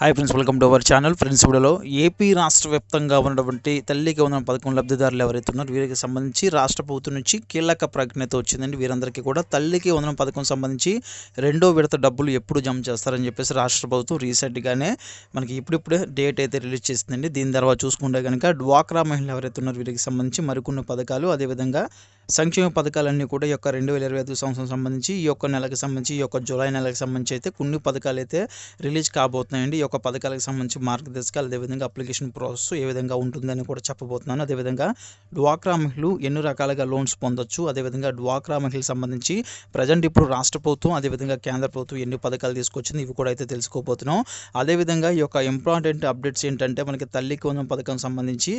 Hi friends welcome to our channel friends వీడియోలో AP రాష్ట్ర వ్యాప్తంగా ఉన్నటువంటి తల్లికి ఉన్న పథకం లబ్ధిదారులు ఎవరైతే ఉన్నారో వీరికి సంబంధించి రాష్ట్ర ప్రభుత్వం నుంచి కీలక ప్రజ్ఞత వచ్చిందండి. వీరందరికీ కూడా తల్లికి వందన పథకం సంబంధించి రెండో విడత డబ్బులు ఎప్పుడు జమ చేస్తారని చెప్పేసి రాష్ట్ర ప్రభుత్వం రీసెంట్గానే మనకి ఇప్పుడిప్పుడే డేట్ అయితే రిలీజ్ చేసిందండి. దీని తర్వాత చూసుకుంటే కనుక డ్వాక్రా మహిళలు ఎవరైతే ఉన్నారో వీరికి సంబంధించి మరికొన్ని పథకాలు అదేవిధంగా సంక్షేమ పథకాలన్నీ కూడా ఈ యొక్క రెండు వేల ఇరవై ఐదు సంవత్సరం సంబంధించి ఈ యొక్క నెలకు సంబంధించి ఈ యొక్క జూలై నెలకు సంబంధించి అయితే కొన్ని పథకాలు అయితే రిలీజ్ కాబోతున్నాయండి. యొక్క పథకాలకు సంబంధించి మార్గదర్శకాలు అదేవిధంగా అప్లికేషన్ ప్రాసెస్ ఏ విధంగా ఉంటుందని కూడా చెప్పబోతున్నాను. అదేవిధంగా డ్వాక్రా మహిళలు ఎన్ని రకాలుగా లోన్స్ పొందొచ్చు. అదేవిధంగా డ్వాక్రా మహిళలకు సంబంధించి ప్రజెంట్ ఇప్పుడు రాష్ట్ర ప్రభుత్వం అదేవిధంగా కేంద్ర ప్రభుత్వం ఎన్ని పథకాలు తీసుకొచ్చింది ఇవి కూడా అయితే తెలుసుకోబోతున్నాం. అదేవిధంగా ఈ యొక్క ఇంపార్టెంట్ అప్డేట్స్ ఏంటంటే మనకి తల్లికి వందనం పథకం సంబంధించి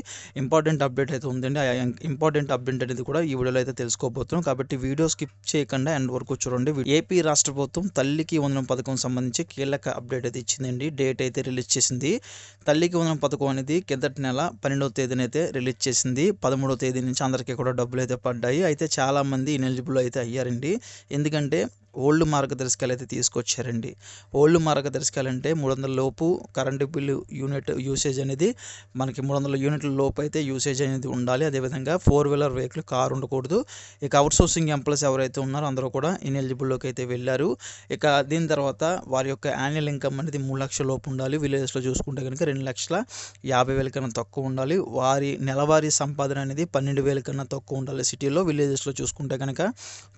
ఇంపార్టెంట్ అప్డేట్ అయితే ఉందండి. ఆ ఇంపార్టెంట్ అప్డేట్ అనేది కూడా ఈ వీడియోలో అయితే తెలుసుకోబోతున్నాం. కాబట్టి వీడియో స్కిప్ చేయకుండా ఎండ్ వరకు చూడండి. ఏపీ రాష్ట్ర ప్రభుత్వం తల్లికి వందనం పథకం సంబంధించి కీలక అప్డేట్ అయితే ఇచ్చిందండి. డేట్ అయితే రిలీజ్ చేసింది. తల్లికి వందనం పథకం అనేది కిందటి నెల పన్నెండవ తేదీన అయితే రిలీజ్ చేసింది. పదమూడవ తేదీ నుంచి అందరికీ కూడా డబ్బులు అయితే పడ్డాయి. అయితే చాలామంది ఇనెలిజిబుల్ అయితే అయ్యారండి. ఎందుకంటే ఓల్డ్ మార్గదర్శకాలు అయితే తీసుకొచ్చారండి. ఓల్డ్ మార్గదర్శకాలు అంటే మూడు వందల లోపు కరెంటు బిల్లు యూనిట్ యూసేజ్ అనేది మనకి మూడు వందల యూనిట్ల లోపు అయితే యూసేజ్ అనేది ఉండాలి. అదేవిధంగా ఫోర్ వీలర్ వెహికల్ కారు ఉండకూడదు. ఇక అవుట్ సోర్సింగ్ ఎంప్లాయీస్ ఎవరైతే ఉన్నారో అందరూ కూడా ఇన్ఎలిజిబుల్లోకి అయితే వెళ్ళారు. ఇక దీని తర్వాత వారి యొక్క యాన్యువల్ ఇన్కమ్ అనేది మూడు లక్షల లోపు ఉండాలి. విలేజెస్లో చూసుకుంటే కనుక రెండు లక్షల యాభై వేల కన్నా తక్కువ ఉండాలి. వారి నెలవారీ సంపాదన అనేది పన్నెండు వేల కన్నా తక్కువ ఉండాలి. సిటీలో విలేజెస్లో చూసుకుంటే కనుక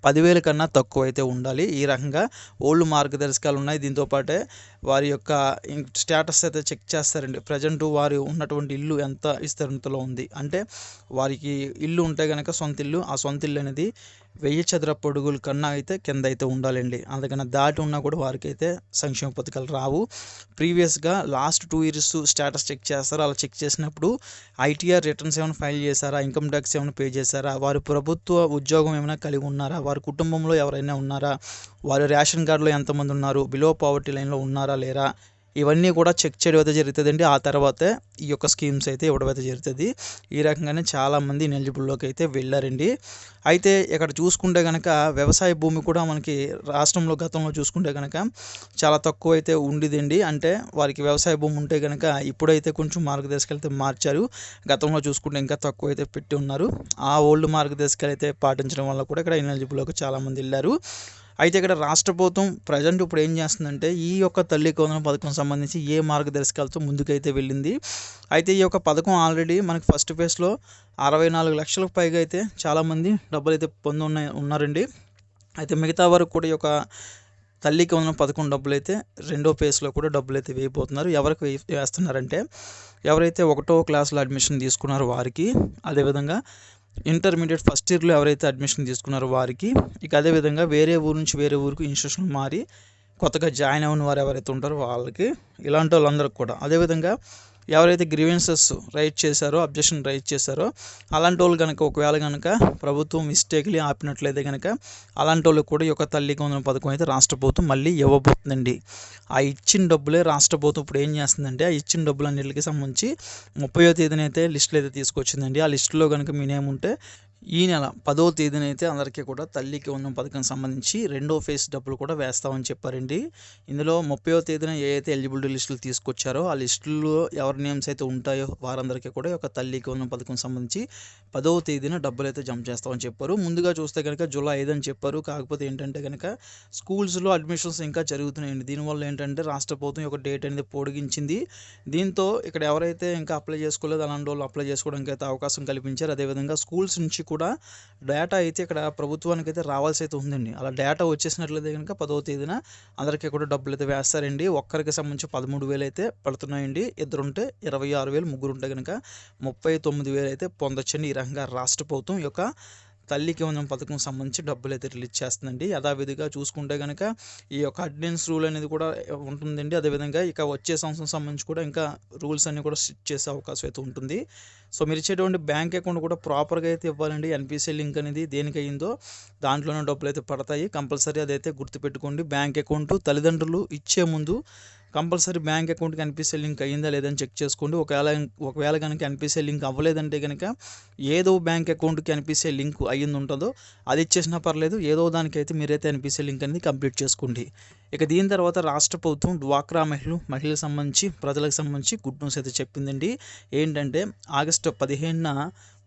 పదివేల కన్నా తక్కువ అయితే ఉండాలి. ఈ రకంగా ఓల్డ్ మార్గదర్శకాలు ఉన్నాయి దీంతో పాటే వారి యొక్క స్టేటస్ అయితే చెక్ చేస్తారండి. ప్రజెంట్ వారు ఉన్నటువంటి ఇల్లు ఎంత విస్తరణతలో ఉంది. అంటే వారికి ఇల్లు ఉంటే కనుక సొంత ఇల్లు ఆ సొంత ఇల్లు అనేది వెయ్యి చదర పొడుగుల కన్నా అయితే కింద అయితే ఉండాలండి. అందుకని దాటి ఉన్నా కూడా వారికి అయితే సంక్షేమ పథకాలు రావు. ప్రీవియస్గా last two years status check చేస్తారు? అలా చెక్ చేసినప్పుడు ఐటీఆర్ రిటర్న్స్ ఏమైనా ఫైల్ చేశారా? ఇన్కమ్ ట్యాక్స్ ఏమైనా పే చేశారా? వారు ప్రభుత్వ ఉద్యోగం ఏమైనా కలిగి ఉన్నారా? వారి కుటుంబంలో ఎవరైనా ఉన్నారా? వారు రేషన్ కార్డులో ఎంతమంది ఉన్నారు? బిలో పావర్టీ లైన్లో ఉన్నారా? లేరా? ఇవన్నీ కూడా చెక్ చేయడం అయితే జరుగుతుందండి. ఆ తర్వాతే ఈ యొక్క స్కీమ్స్ అయితే ఇవ్వడం అయితే జరుగుతుంది. ఈ రకంగానే చాలామంది ఎలిజిబుల్లోకి అయితే వెళ్ళారండి. అయితే ఇక్కడ చూసుకుంటే కనుక వ్యవసాయ భూమి కూడా మనకి రాష్ట్రంలో గతంలో చూసుకుంటే కనుక చాలా తక్కువ అయితే ఉండేదండి. అంటే వారికి వ్యవసాయ భూమి ఉంటే కనుక ఇప్పుడైతే కొంచెం మార్గదర్శకాలు అయితే మార్చారు. గతంలో చూసుకుంటే ఇంకా తక్కువ అయితే పెట్టి ఉన్నారు. ఆ ఓల్డ్ మార్గదర్శకాలు అయితే పాటించడం వల్ల కూడా ఇక్కడ ఎలిజిబుల్లోకి చాలామంది వెళ్ళారు. అయితే ఇక్కడ రాష్ట్ర ప్రభుత్వం ప్రజెంట్ ఇప్పుడు ఏం చేస్తుందంటే ఈ యొక్క తల్లి వందన పథకం సంబంధించి ఏ మార్గదర్శకాలతో ముందుకైతే వెళ్ళింది. అయితే ఈ యొక్క పథకం ఆల్రెడీ మనకి ఫస్ట్ ఫేజ్లో అరవై నాలుగు లక్షలకు పైగా అయితే చాలామంది డబ్బులు అయితే పొంది ఉన్నాయి ఉన్నారండి. అయితే మిగతా వరకు కూడా ఈ యొక్క తల్లికి ఉన్న పథకం డబ్బులు అయితే రెండో ఫేజ్లో కూడా డబ్బులు అయితే వేయబోతున్నారు. ఎవరికి వేస్తున్నారంటే ఎవరైతే ఒకటో క్లాస్లో అడ్మిషన్ తీసుకున్నారో వారికి అదేవిధంగా ఇంటర్మీడియట్ ఫస్ట్ ఇయర్లో ఎవరైతే అడ్మిషన్ తీసుకున్నారో వారికి ఇక అదేవిధంగా వేరే ఊరు నుంచి వేరే ఊరికి ఇన్స్టిట్యూషన్ మారి కొత్తగా జాయిన్ అయిన వారు ఎవరైతే ఉంటారో వాళ్ళకి ఇలాంటి వాళ్ళందరికీ కూడా. అదేవిధంగా ఎవరైతే గ్రీవెన్సెస్ రైట్ చేశారో అబ్జెక్షన్ రైట్ చేశారో అలాంటి వాళ్ళు కనుక ఒకవేళ కనుక ప్రభుత్వం మిస్టేక్లీ ఆపినట్లయితే కనుక అలాంటి వాళ్ళకి కూడా ఈ యొక్క తల్లి కొందరు పథకం అయితే రాష్ట్ర ప్రభుత్వం మళ్ళీ ఇవ్వబోతుందండి. ఆ ఇచ్చిన డబ్బులే రాష్ట్ర ప్రభుత్వం ఇప్పుడు ఏం చేస్తుందంటే ఆ ఇచ్చిన డబ్బులు అన్నింటికి సంబంధించి ముప్పయో తేదీన అయితే లిస్టులు అయితే తీసుకొచ్చిందండి. ఆ లిస్టులో కనుక మీ నేమ్ ఉంటే ఈ నెల పదో తేదీన అయితే అందరికీ కూడా తల్లికి ఉన్న పథకం సంబంధించి రెండో ఫేజ్ డబ్బులు కూడా వేస్తామని చెప్పారండి. ఇందులో ముప్పయో తేదీన ఏ అయితే ఎలిజిబిలిటీ లిస్టులు తీసుకొచ్చారో ఆ లిస్టులో ఎవరి నేమ్స్ అయితే ఉంటాయో వారందరికీ కూడా ఒక తల్లికి ఉన్న పథకం సంబంధించి పదవ తేదీన డబ్బులు అయితే జమ చేస్తామని చెప్పారు. ముందుగా చూస్తే కనుక జూలై ఐదు అని చెప్పారు. కాకపోతే ఏంటంటే కనుక స్కూల్స్లో అడ్మిషన్స్ ఇంకా జరుగుతున్నాయండి. దీనివల్ల ఏంటంటే రాష్ట్ర ప్రభుత్వం ఒక డేట్ అనేది పొడిగించింది. దీంతో ఇక్కడ ఎవరైతే ఇంకా అప్లై చేసుకోలేదు అలాంటి వాళ్ళు అప్లై చేసుకోవడానికి అయితే అవకాశం కల్పించారు. అదేవిధంగా స్కూల్స్ నుంచి కూడా డేటా అయితే ఇక్కడ ప్రభుత్వానికి అయితే రావాల్సి అయితే ఉందండి. అలా డేటా వచ్చేసినట్లయితే కనుక పదవ తేదీన అందరికీ కూడా డబ్బులు అయితే వేస్తారండి. ఒక్కరికి సంబంధించి పదమూడు వేలు అయితే పడుతున్నాయండి. ఇద్దరు ఉంటే ఇరవై ఆరు వేలు ముగ్గురు ఉంటే కనుక ముప్పై తొమ్మిది వేలు అయితే పొందొచ్చండి ఈ రకంగా రాష్ట్ర ప్రభుత్వం యొక్క తల్లికి వందనం పథకం సంబంధించి డబ్బులు అయితే రిలీజ్ చేస్తుందండి. యథావిధిగా చూసుకుంటే కనుక ఈ యొక్క అటెండెన్స్ రూల్ అనేది కూడా ఉంటుందండి. అదేవిధంగా ఇక వచ్చే సంవత్సరం సంబంధించి కూడా ఇంకా రూల్స్ అన్నీ కూడా స్టిచ్ చేసే అవకాశం అయితే ఉంటుంది. సో మీరు ఇచ్చేటువంటి బ్యాంక్ అకౌంట్ కూడా ప్రాపర్గా అయితే ఇవ్వాలండి. ఎన్పిసి లింక్ అనేది దేనికి అయిందో దాంట్లోనే డబ్బులు అయితే పడతాయి. కంపల్సరీ అదైతే గుర్తుపెట్టుకోండి. బ్యాంక్ అకౌంట్ తల్లిదండ్రులు ఇచ్చే ముందు కంపల్సరీ బ్యాంక్ అకౌంట్కి కనిపిస్తే లింక్ అయ్యిందా లేదని చెక్ చేసుకోండి. ఒకవేళ ఒకవేళ కనుక ఎన్పిసిఐ లింక్ అవ్వలేదంటే కనుక ఏదో బ్యాంక్ అకౌంట్కి ఎన్పిసిఐ లింక్ అయ్యింది ఉంటుందో అది ఇచ్చేసినా పర్లేదు ఏదో దానికైతే మీరైతే ఎన్పిసిఐ లింక్ అనేది కంప్లీట్ చేసుకోండి. ఇక దీని తర్వాత రాష్ట్ర ప్రభుత్వం డ్వాక్రా మహిళలు మహిళలకు సంబంధించి ప్రజలకు సంబంధించి గుడ్ న్యూస్ అయితే చెప్పిందండి. ఏంటంటే ఆగస్టు పదిహేనున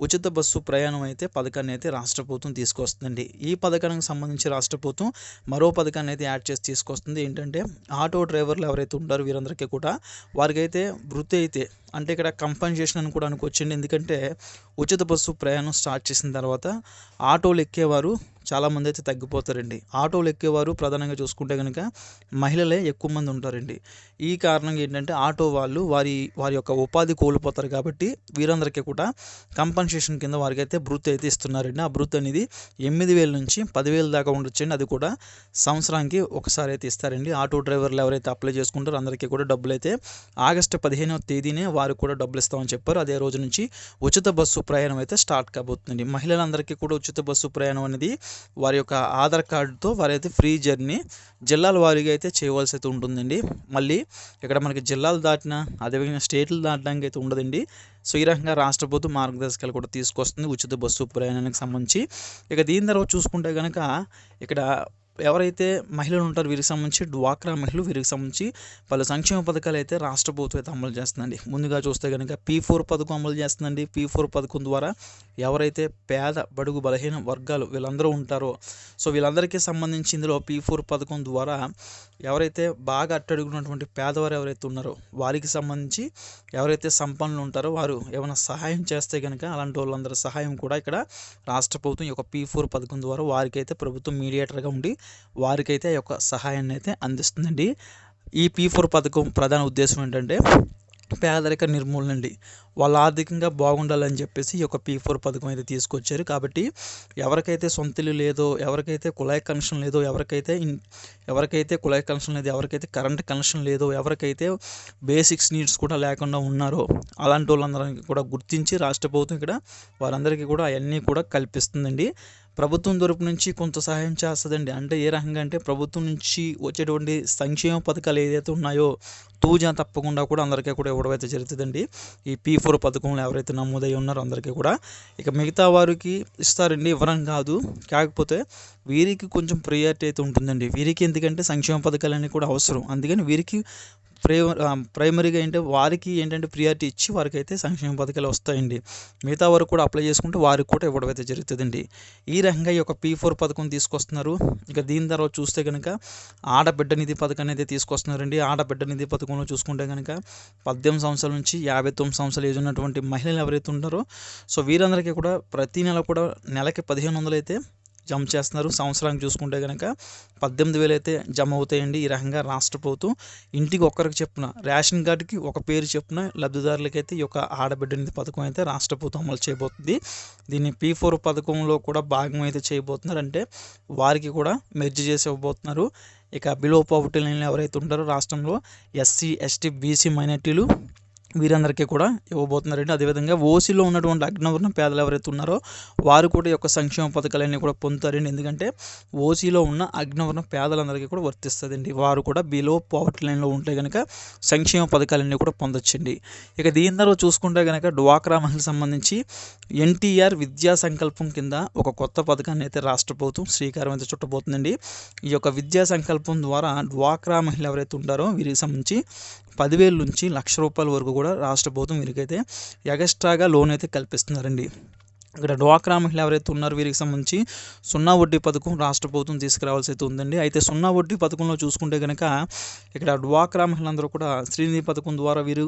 ఉచిత బస్సు ప్రయాణం అయితే పథకాన్ని అయితే రాష్ట్ర ప్రభుత్వం తీసుకొస్తుందండి. ఈ పథకానికి సంబంధించి రాష్ట్ర ప్రభుత్వం మరో పథకాన్ని అయితే యాడ్ చేసి తీసుకొస్తుంది. ఏంటంటే ఆటో డ్రైవర్లు ఎవరైతే ఉంటారో వీరందరికీ కూడా వారికైతే వృత్తి అయితే అంటే ఇక్కడ కంపెన్సేషన్ అని కూడా అనుకోవచ్చండి. ఎందుకంటే ఉచిత బస్సు ప్రయాణం స్టార్ట్ చేసిన తర్వాత ఆటోలు ఎక్కేవారు చాలామంది అయితే తగ్గిపోతారండి. ఆటోలు ఎక్కేవారు ప్రధానంగా చూసుకుంటే కనుక మహిళలే ఎక్కువ మంది ఉంటారండి. ఈ కారణంగా ఏంటంటే ఆటో వాళ్ళు వారి వారి యొక్క ఉపాధి కోల్పోతారు కాబట్టి వీరందరికీ కూడా కంపన్సేషన్ కింద వారికి అయితే భృతి అయితే ఇస్తున్నారండి. ఆ భృతి అనేది ఎనిమిది వేల నుంచి పదివేల దాకా ఉండొచ్చండి. అది కూడా సంవత్సరానికి ఒకసారి అయితే ఇస్తారండి. ఆటో డ్రైవర్లు ఎవరైతే అప్లై చేసుకుంటారో అందరికీ కూడా డబ్బులు అయితే ఆగస్టు పదిహేనవ తేదీనే వారికి కూడా డబ్బులు ఇస్తామని చెప్పారు. అదే రోజు నుంచి ఉచిత బస్సు ప్రయాణం అయితే స్టార్ట్ కాబోతుందండి. మహిళలందరికీ కూడా ఉచిత బస్సు ప్రయాణం అనేది వారి యొక్క ఆధార్ కార్డుతో వారైతే ఫ్రీ జర్నీ జిల్లాల వారీగా అయితే చేయవలసి అయితే ఉంటుందండి. మళ్ళీ ఇక్కడ మనకి జిల్లాలు దాటిన అదేవిధంగా స్టేట్లు దాటడానికి అయితే ఉండదండి. సో ఈ రకంగా రాష్ట్ర ప్రభుత్వం మార్గదర్శకాలు కూడా తీసుకొస్తుంది ఉచిత బస్సు ప్రయాణానికి సంబంధించి. ఇక దీని తర్వాత చూసుకుంటే కనుక ఇక్కడ ఎవరైతే మహిళలు ఉంటారో వీరికి సంబంధించి డ్వాక్రా మహిళలు వీరికి సంబంధించి పలు సంక్షేమ పథకాలు అయితే రాష్ట్ర ప్రభుత్వం అయితే అమలు చేస్తుందండి. ముందుగా చూస్తే కనుక పీ ఫోర్ పథకం అమలు చేస్తుందండి. పీ ఫోర్ పథకం ద్వారా ఎవరైతే పేద బడుగు బలహీన వర్గాలు వీళ్ళందరూ ఉంటారో సో వీళ్ళందరికీ సంబంధించి ఇందులో పీ ఫోర్ పథకం ద్వారా ఎవరైతే బాగా అట్టడుగున్నటువంటి పేదవారు ఎవరైతే ఉన్నారో వారికి సంబంధించి ఎవరైతే సంపన్నులు ఉంటారో వారు ఏమైనా సహాయం చేస్తే కనుక అలాంటి వాళ్ళందరి సహాయం కూడా ఇక్కడ రాష్ట్ర ప్రభుత్వం ఈ యొక్క పీ ఫోర్ పథకం ద్వారా వారికైతే ప్రభుత్వం మీడియేటర్గా ఉండి వారికైతే యొక్క సహాయాన్ని అయితే అందిస్తుందండి. ఈ పీ ఫోర్ పథకం ప్రధాన ఉద్దేశం ఏంటంటే పేదరిక నిర్మూలన అండి వాళ్ళు ఆర్థికంగా బాగుండాలని చెప్పేసి ఈ యొక్క పీ ఫోర్ పథకం అయితే తీసుకొచ్చారు. కాబట్టి ఎవరికైతే సొంత ఇల్లు లేదో ఎవరికైతే కుళాయి కనెక్షన్ లేదో ఎవరికైతే ఇన్ ఎవరికైతే కుళాయి కనెక్షన్ లేదో ఎవరికైతే కరెంట్ కనెక్షన్ లేదో ఎవరికైతే బేసిక్స్ నీడ్స్ కూడా లేకుండా ఉన్నారో అలాంటి వాళ్ళందరికీ కూడా గుర్తించి రాష్ట్ర ప్రభుత్వం ఇక్కడ వారందరికీ కూడా అవన్నీ కూడా కల్పిస్తుందండి. ప్రభుత్వం తరపు నుంచి కొంత సహాయం చేస్తుందండి. అంటే ఏ రకంగా అంటే ప్రభుత్వం నుంచి వచ్చేటువంటి సంక్షేమ పథకాలు ఏదైతే ఉన్నాయో తూజా తప్పకుండా కూడా అందరికీ కూడా ఇవ్వడం అయితే జరుగుతుందండి. ఈ పీ ఫోర్ పథకంలో ఎవరైతే నమోదై ఉన్నారో అందరికీ కూడా ఇక మిగతా వారికి ఇస్తారండి. ఇవ్వరం కాదు. కాకపోతే వీరికి కొంచెం ప్రియారిటీ అయితే ఉంటుందండి. వీరికి ఎందుకంటే సంక్షేమ పథకాలన్నీ కూడా అవసరం. అందుకని వీరికి ప్రై ప్రైమరీగా ఏంటంటే వారికి ఏంటంటే ప్రియారిటీ ఇచ్చి వారికి అయితే సంక్షేమ పథకాలు వస్తాయండి. మిగతా వారు కూడా అప్లై చేసుకుంటే వారికి కూడా ఇవ్వడం అయితే జరుగుతుందండి. ఈ రకంగా ఈ యొక్క పీ ఫోర్ పథకం తీసుకొస్తున్నారు. ఇక దీని తర్వాత చూస్తే కనుక ఆడబిడ్డ నిధి పథకం అనేది తీసుకొస్తున్నారండి. ఆడబిడ్డ నిధి పథకంలో చూసుకుంటే కనుక పద్దెనిమిది సంవత్సరాల నుంచి యాభై తొమ్మిది సంవత్సరాలు ఏజ్ ఉన్నటువంటి మహిళలు ఎవరైతే ఉంటారో సో వీరందరికీ కూడా ప్రతి నెల కూడా నెలకి పదిహేను వందలు అయితే జమ చేస్తున్నారు. సంవత్సరానికి చూసుకుంటే కనుక పద్దెనిమిది వేలు అయితే జమ అవుతాయండి ఈ రకంగా రాష్ట్ర ప్రభుత్వం. ఇంటికి ఒక్కరికి చెప్పున రేషన్ కార్డుకి ఒక పేరు చెప్పున లబ్ధిదారులకైతే ఈ యొక్క ఆడబిడ్డనిధి పథకం అయితే రాష్ట్ర ప్రభుత్వం అమలు చేయబోతుంది. దీన్ని పీ ఫోర్ పథకంలో కూడా భాగం అయితే చేయబోతున్నారు అంటే వారికి కూడా మెర్జ్ చేసి ఇవ్వబోతున్నారు. ఇక బిలో పావర్టీ లైన్లో ఎవరైతే ఉంటారో రాష్ట్రంలో ఎస్సీ ఎస్టీ బీసీ మైనార్టీలు వీరందరికీ కూడా ఇవ్వబోతున్నారండి. అదేవిధంగా ఓసీలో ఉన్నటువంటి అగ్నవర్ణ పేదలు ఎవరైతే ఉన్నారో వారు కూడా ఈ యొక్క సంక్షేమ పథకాలన్నీ కూడా పొందుతారండి. ఎందుకంటే ఓసీలో ఉన్న అగ్నవర్ణ పేదలందరికీ కూడా వర్తిస్తుందండి. వారు కూడా బిలో పావర్టీ లైన్లో ఉంటే కనుక సంక్షేమ పథకాలన్నీ కూడా పొందొచ్చండి. ఇక దీని తర్వాత చూసుకుంటే కనుక డ్వాక్రా మహిళకు సంబంధించి ఎన్టీఆర్ విద్యా సంకల్పం కింద ఒక కొత్త పథకాన్ని అయితే రాష్ట్ర ప్రభుత్వం శ్రీకారం అయితే చుట్టబోతుందండి. ఈ యొక్క విద్యా సంకల్పం ద్వారా డ్వాక్రా మహిళ ఎవరైతే ఉంటారో వీరికి సంబంధించి పదివేల నుంచి లక్ష రూపాయల వరకు కూడా రాష్ట్ర ప్రభుత్వం వీరికైతే ఎగస్ట్రాగా లోన్ అయితే కల్పిస్తున్నారండి. ఇక్కడ డ్వాక్రా మహిళలు ఎవరైతే ఉన్నారో వీరికి సంబంధించి సున్నా వడ్డీ పథకం రాష్ట్ర ప్రభుత్వం తీసుకురావాల్సి అయితే ఉందండి. అయితే సున్నా వడ్డీ పథకంలో చూసుకుంటే కనుక ఇక్కడ డ్వాక్రా మహిళలందరూ కూడా శ్రీనిధి పథకం ద్వారా వీరు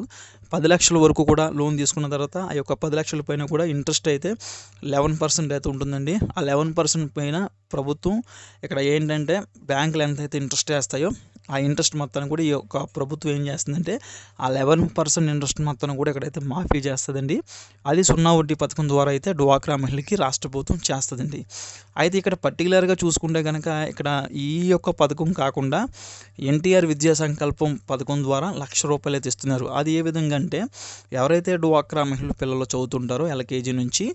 పది లక్షల వరకు కూడా లోన్ తీసుకున్న తర్వాత ఆ యొక్క పది లక్షల పైన కూడా ఇంట్రెస్ట్ అయితే లెవెన్ పర్సెంట్ అయితే ఉంటుందండి. ఆ లెవెన్ పర్సెంట్ పైన ప్రభుత్వం ఇక్కడ ఏంటంటే బ్యాంకులు ఎంతైతే ఇంట్రెస్ట్ వేస్తాయో ఆ ఇంట్రెస్ట్ మొత్తాన్ని కూడా ఈ యొక్క ప్రభుత్వం ఏం చేస్తుందంటే ఆ లెవెన్ పర్సెంట్ ఇంట్రెస్ట్ మొత్తాన్ని కూడా ఇక్కడైతే మాఫీ చేస్తుందండి. అది సున్నా వడ్డీ పథకం ద్వారా అయితే డ్వాక్రా మహిళకి రాష్ట్ర ప్రభుత్వం చేస్తుందండి. అయితే ఇక్కడ పర్టికులర్గా చూసుకుంటే కనుక ఇక్కడ ఈ యొక్క పథకం కాకుండా ఎన్టీఆర్ విద్యా సంకల్పం పథకం ద్వారా లక్ష రూపాయలు అయితే ఇస్తున్నారు. అది ఏ విధంగా అంటే ఎవరైతే డ్వాక్రా మహిళలు పిల్లలు చదువుతుంటారో ఎల్కేజీ నుంచి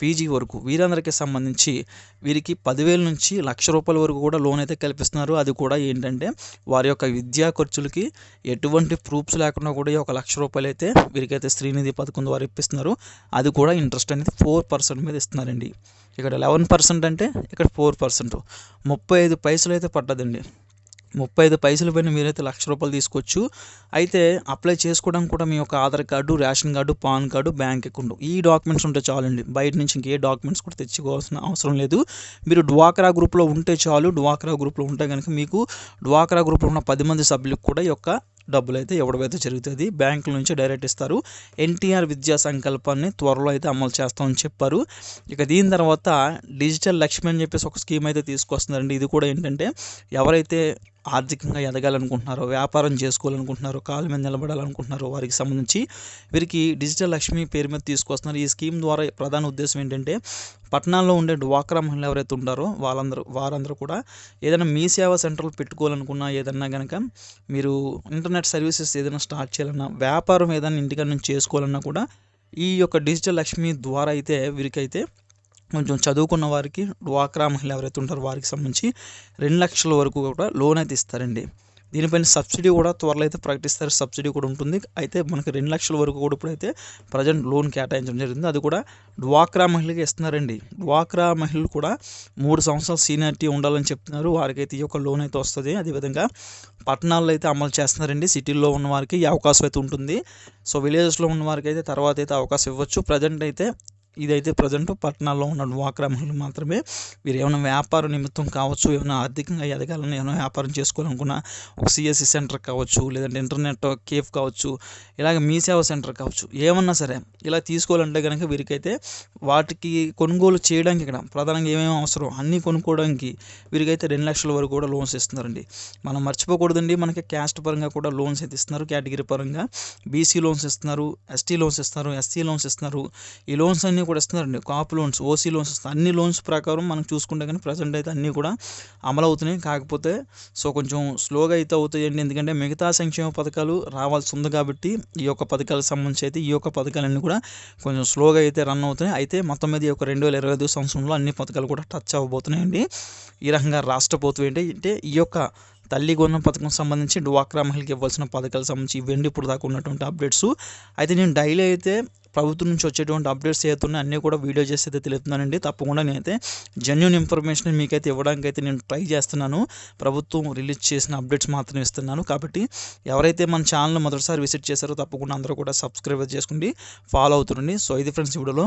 పీజీ వరకు వీరందరికీ సంబంధించి వీరికి పదివేల నుంచి లక్ష రూపాయల వరకు కూడా లోన్ అయితే కల్పిస్తున్నారు. అది కూడా ఏంటంటే వారి యొక్క విద్యా ఖర్చులకి ఎటువంటి ప్రూఫ్స్ లేకుండా కూడా ఈ ఒక లక్ష రూపాయలు అయితే వీరికైతే శ్రీనిధి పథకం ద్వారా ఇప్పిస్తున్నారు. అది కూడా ఇంట్రెస్ట్ అనేది ఫోర్ పర్సెంట్ మీద ఇస్తున్నారండి. ఇక్కడ లెవెన్ పర్సెంట్ అంటే ఇక్కడ ఫోర్ పర్సెంట్. ముప్పై ఐదు పైసలు అయితే పడ్డదండి. ముప్పై ఐదు పైసల పైన మీరైతే లక్ష రూపాయలు తీసుకోవచ్చు. అయితే అప్లై చేసుకోవడానికి కూడా మీ యొక్క Aadhaar card ration card PAN card bank account. ఈ డాక్యుమెంట్స్ ఉంటే చాలండి. బయట నుంచి ఇంకే డాక్యుమెంట్స్ కూడా తెచ్చుకోవాల్సిన అవసరం లేదు. మీరు డ్వాక్రా గ్రూప్లో ఉంటే చాలు. డ్వాక్రా గ్రూప్లో ఉంటే కనుక మీకు డ్వాక్రా గ్రూప్లో ఉన్న పది మంది సభ్యులకు కూడా ఈ యొక్క డబ్బులు అయితే ఇవ్వడం జరుగుతుంది బ్యాంకుల నుంచి డైరెక్ట్ ఇస్తారు. ఎన్టీఆర్ విద్యా సంకల్పాన్ని త్వరలో అయితే అమలు చేస్తామని చెప్పారు. ఇక దీని తర్వాత డిజిటల్ లక్ష్మి అని చెప్పేసి ఒక స్కీమ్ అయితే తీసుకొస్తున్నారండి. ఇది కూడా ఏంటంటే ఎవరైతే ఆర్థికంగా ఎదగాలనుకుంటున్నారో వ్యాపారం చేసుకోవాలనుకుంటున్నారో కాళ్ళ మీద నిలబడాలనుకుంటున్నారో వారికి సంబంధించి వీరికి డిజిటల్ లక్ష్మి పేరు మీద తీసుకొస్తున్నారు. ఈ స్కీమ్ ద్వారా ప్రధాన ఉద్దేశం ఏంటంటే పట్టణాల్లో ఉండే డ్వాక్రా మహిళలు ఎవరైతే ఉంటారో వాళ్ళందరూ వారందరూ కూడా ఏదైనా మీ సేవా సెంటర్లు పెట్టుకోవాలనుకున్నా ఏదన్నా కనుక మీరు ఇంటర్నెట్ సర్వీసెస్ ఏదైనా స్టార్ట్ చేయాలన్నా వ్యాపారం ఏదైనా ఇంటికాడ నుంచి చేసుకోవాలన్నా కూడా ఈ యొక్క డిజిటల్ లక్ష్మి ద్వారా అయితే వీరికైతే కొంచెం చదువుకున్న వారికి డ్వాక్రా మహిళ ఎవరైతే ఉంటారో వారికి సంబంధించి రెండు లక్షల వరకు కూడా లోన్ అయితే ఇస్తారండి. దీనిపైన సబ్సిడీ కూడా త్వరలో అయితే ప్రకటిస్తారు. సబ్సిడీ కూడా ఉంటుంది. అయితే మనకి రెండు లక్షల వరకు కూడా ఇప్పుడైతే ప్రజెంట్ లోన్ కేటాయించడం జరిగింది. అది కూడా డ్వాక్రా మహిళకి ఇస్తున్నారండి. డ్వాక్రా మహిళలు కూడా మూడు సంవత్సరాల సీనియారిటీ ఉండాలని చెప్తున్నారు. వారికైతే ఈ యొక్క లోన్ అయితే వస్తుంది. అదేవిధంగా పట్టణాల్లో అయితే అమలు చేస్తున్నారండి. సిటీల్లో ఉన్న వారికి ఈ అవకాశం అయితే ఉంటుంది. సో విలేజెస్లో ఉన్న వారికి అయితే తర్వాత అయితే అవకాశం ఇవ్వచ్చు. ప్రజెంట్ అయితే ఇదైతే ప్రజెంట్ పట్టణాల్లో ఉన్న డ్వాక్రా మహిళలు మాత్రమే. వీరు ఏమైనా వ్యాపార నిమిత్తం కావచ్చు ఏమైనా ఆర్థికంగా ఎదగాలని ఏమైనా వ్యాపారం చేసుకోవాలనుకున్నా ఒక సిఎస్సి సెంటర్ కావచ్చు లేదంటే ఇంటర్నెట్ కేఫ్ కావచ్చు ఇలాగ మీ సేవ సెంటర్ కావచ్చు ఏమన్నా సరే ఇలా తీసుకోవాలంటే కనుక వీరికైతే వాటికి కొనుగోలు చేయడానికి ఇక్కడ ప్రధానంగా ఏమేమి అవసరం అన్నీ కొనుక్కోవడానికి వీరికైతే రెండు లక్షల వరకు కూడా లోన్స్ ఇస్తున్నారండి. మనం మర్చిపోకూడదండి మనకి క్యాస్ట్ పరంగా కూడా లోన్స్ అయితే ఇస్తున్నారు కేటగిరీ పరంగా బీసీ లోన్స్ ఇస్తున్నారు ఎస్టీ లోన్స్ ఇస్తున్నారు ఎస్సీ లోన్స్ ఇస్తున్నారు. ఈ లోన్స్ అన్నీ కూడా ఇస్తున్నారండి. కాప్ లోన్స్ ఓసీ లోన్స్ అన్ని లోన్స్ ప్రకారం మనం చూసుకుంటే కానీ ప్రజెంట్ అయితే అన్నీ కూడా అమలు అవుతున్నాయి. కాకపోతే సో కొంచెం స్లోగా అయితే అవుతాయండి. ఎందుకంటే మిగతా సంక్షేమ పథకాలు రావాల్సి ఉంది కాబట్టి ఈ యొక్క పథకాలకు సంబంధించి అయితే ఈ యొక్క పథకాలన్నీ కూడా కొంచెం స్లోగా అయితే రన్ అవుతున్నాయి. అయితే మొత్తం మీద ఈ యొక్క రెండు వేల ఇరవై ఐదు సంవత్సరంలో అన్ని పథకాలు కూడా టచ్ అవ్వబోతున్నాయండి. ఈ రకంగా రాష్ట్ర ప్రభుత్వం ఏంటి అంటే ఈ యొక్క తల్లి గొన్నం పథకం సంబంధించి డ్వాక్రా మహిళకి ఇవ్వాల్సిన పథకాలకు సంబంధించి ఇవ్వండి ఇప్పుడు దాకా ఉన్నటువంటి అప్డేట్స్. అయితే నేను డైలీ అయితే ప్రభుత్వం నుంచి వచ్చేటువంటి అప్డేట్స్ ఏతున్నాయి అన్నీ కూడా వీడియో చేసి అయితే తెలుపుతున్నానండి. తప్పకుండా నేనైతే జెన్యున్ ఇన్ఫర్మేషన్ మీకైతే ఇవ్వడానికి అయితే నేను ట్రై చేస్తున్నాను. ప్రభుత్వం రిలీజ్ చేసిన అప్డేట్స్ మాత్రమే ఇస్తున్నాను. కాబట్టి ఎవరైతే మన ఛానల్ మొదటిసారి విజిట్ చేశారో తప్పకుండా అందరూ కూడా సబ్స్క్రైబ్ చేసుకోండి ఫాలో అవుతుండండి. సో ఇది ఫ్రెండ్స్ వీడియోలో